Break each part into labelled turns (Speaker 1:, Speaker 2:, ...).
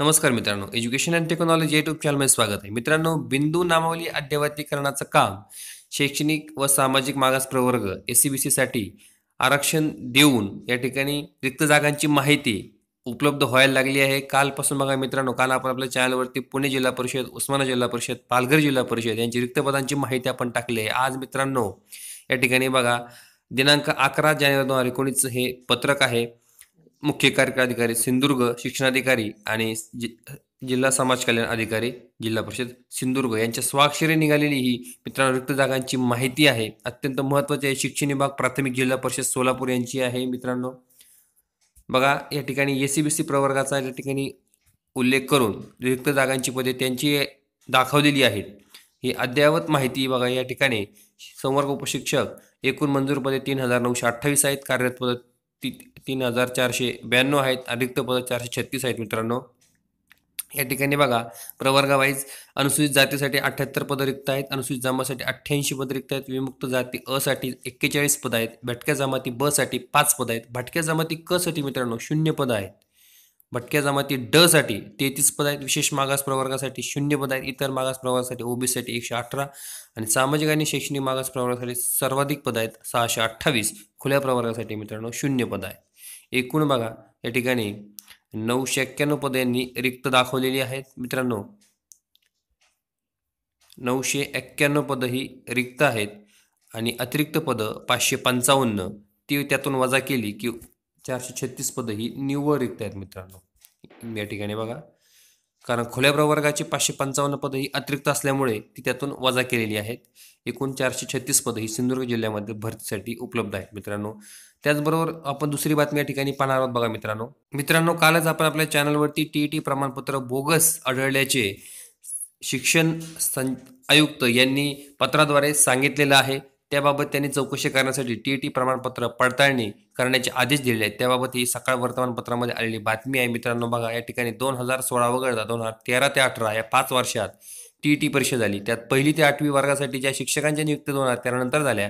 Speaker 1: नमस्कार मित्रांनो. Education and technology YouTube चॅनलमध्ये स्वागत आहे. मित्रांनो बिंदू नामावली अद्ययावतीकरणाचं काम शैक्षणिक व सामाजिक मागास प्रवर्ग एस सी बी सीसाठी आरक्षण देऊन या ठिकाणी रिक्त जागांची माहिती उपलब्ध व्हायला लागली आहे. कालपासून बघा मित्रांनो काल आपण आपल्या चॅनलवरती पुणे जिल्हा परिषद उस्माना जिल्हा परिषद पालघर जिल्हा परिषद यांची रिक्त पदांची माहिती आपण टाकली आहे. आज मित्रांनो या ठिकाणी बघा दिनांक अकरा जानेवारी दोन हजार एकोणीसचं हे पत्रक आहे. मुख्य कार्यकारी अधिकारी सिंधुदुर्ग शिक्षणाधिकारी आणि जि जिल्हा समाज कल्याण अधिकारी जिल्हा परिषद सिंधुदुर्ग यांच्या स्वाक्षरी निघालेली ही मित्रांनो रिक्त जागांची माहिती आहे. अत्यंत महत्त्वाची आहे. शिक्षण विभाग प्राथमिक जिल्हा परिषद सोलापूर यांची आहे मित्रांनो. बघा या ठिकाणी एस सी बी सी प्रवर्गाचा या ठिकाणी उल्लेख करून रिक्त जागांची पदे त्यांची दाखवलेली आहेत. ही अद्ययावत माहिती बघा या ठिकाणी संवर्ग उपशिक्षक एकूण मंजूर पदे तीन हजार नऊशे अठ्ठावीस आहेत. कार्यरत पद ती तीन हजार चारशे ब्याण्णव आहेत. रिक्त पद चारशे छत्तीस आहेत मित्रांनो. या ठिकाणी बघा प्रवर्गावाईज अनुसूचित जातीसाठी अठ्ठ्याहत्तर पदं रिक्त आहेत. अनुसूचित जमासाठी अठ्ठ्याऐंशी पदं रिक्त आहेत. विमुक्त जाती अ साठी एक्केचाळीस पदं आहेत. भटक्या जमाती ब साठी पाच पदं आहेत. भटक्या जमाती क साठी मित्रांनो शून्य पदं आहेत. भटक्या जमाती ड साठी तेहतीस पद आहेत विशेष मागास प्रवर्गासाठी शून्य पद आहेत इतर मागास प्रवर्गासाठी ओबीसीसाठी एकशे अठरा आणि सामाजिक आणि शैक्षणिक मागास प्रवर्गासाठी सर्वाधिक पद आहेत सहाशे अठ्ठावीस. खुल्या प्रवर्गासाठी मित्रांनो शून्य पद आहे एकूण बघा या ठिकाणी नऊशे एक्क्याण्णव पद यांनी रिक्त दाखवलेली आहेत. मित्रांनो नऊशे एक्क्याण्णव पदं ही रिक्त आहेत आणि अतिरिक्त पदं पाचशे पंचावन्न. ती त्यातून वजा केली की चारशे छत्तीस पदं ही निव्वळ रिक्त आहेत मित्रांनो. या ठिकाणी बघा. कारण खुल्या प्रवर्गाची पाचशे पंचावन्न पदं ही अतिरिक्त असल्यामुळे ती त्यातून वजा केलेली आहेत. एकूण चारशे छत्तीस पदं ही सिंधुदुर्ग जिल्ह्यामध्ये भरतीसाठी उपलब्ध आहेत मित्रांनो. त्याचबरोबर आपण दुसरी बातमी या ठिकाणी पाहणार आहोत बघा मित्रांनो. मित्रांनो कालच आपण आपल्या चॅनलवरती टी ई टी प्रमाणपत्र बोगस आढळल्याचे शिक्षण सं आयुक्त यांनी पत्राद्वारे सांगितलेलं आहे. त्याबाबत त्यांनी चौकशी करण्यासाठी टी ई टी प्रमाणपत्र पडताळणी करण्याचे आदेश दिले आहेत. त्याबाबत ही सकाळ वर्तमानपत्रामध्ये आलेली बातमी आहे. मित्रांनो बघा या ठिकाणी दोन हजार सोळा वगळता दोन हजार तेरा ते अठरा या पाच वर्षात टी ई टी परीक्षा झाली. त्यात पहिली ते आठवी वर्गासाठी ज्या शिक्षकांच्या नियुक्ती दोन हजार तेरा नंतर झाल्या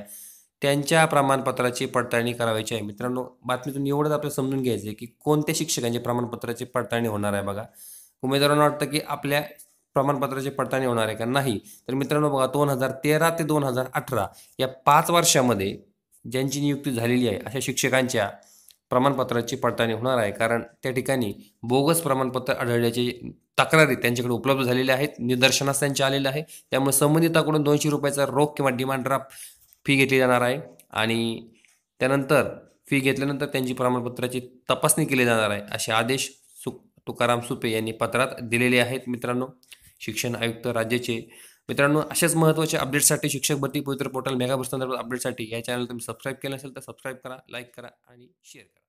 Speaker 1: त्यांच्या प्रमाणपत्राची पडताळणी करावायची आहे. मित्रांनो बातमीतून एवढंच आपल्याला समजून घ्यायचं आहे की कोणत्या शिक्षकांच्या प्रमाणपत्राची पडताळणी होणार आहे बघा. उमेदवारांना वाटतं की आपल्या प्रमाणपत्राची पडताळणी होणार आहे का? नाही. तर मित्रांनो बघा दोन हजार तेरा ते दोन हजार अठरा या पाच वर्षामध्ये ज्यांची नियुक्ती झालेली आहे अशा शिक्षकांच्या प्रमाणपत्राची पडताळणी होणार आहे. कारण त्या ठिकाणी बोगस प्रमाणपत्र आढळल्याचे तक्रारी त्यांच्याकडे उपलब्ध झालेल्या आहेत निदर्शनास त्यांच्या आलेलं आहे त्यामुळे संबंधिताकडून दोनशे रुपयाचा रोख किंवा डिमांड ड्राफ्ट फी घेतली जाणार आहे आणि त्यानंतर फी घेतल्यानंतर त्यांची प्रमाणपत्राची तपासणी केली जाणार आहे असे आदेश सु तुकाराम सुपे यांनी पत्रात दिलेले आहेत मित्रांनो. शिक्षण आयुक्त राज्याचे. मित्रांनो अशाच महत्त्वाच्या अपडेटसाठी शिक्षक भरती पवित्र पोर्टल मेगा संदर्भात अपडेटसाठी या चॅनल तुम्ही सबस्क्राईब केलं असेल तर सबस्क्राईब करा लाईक करा आणि शेअर करा.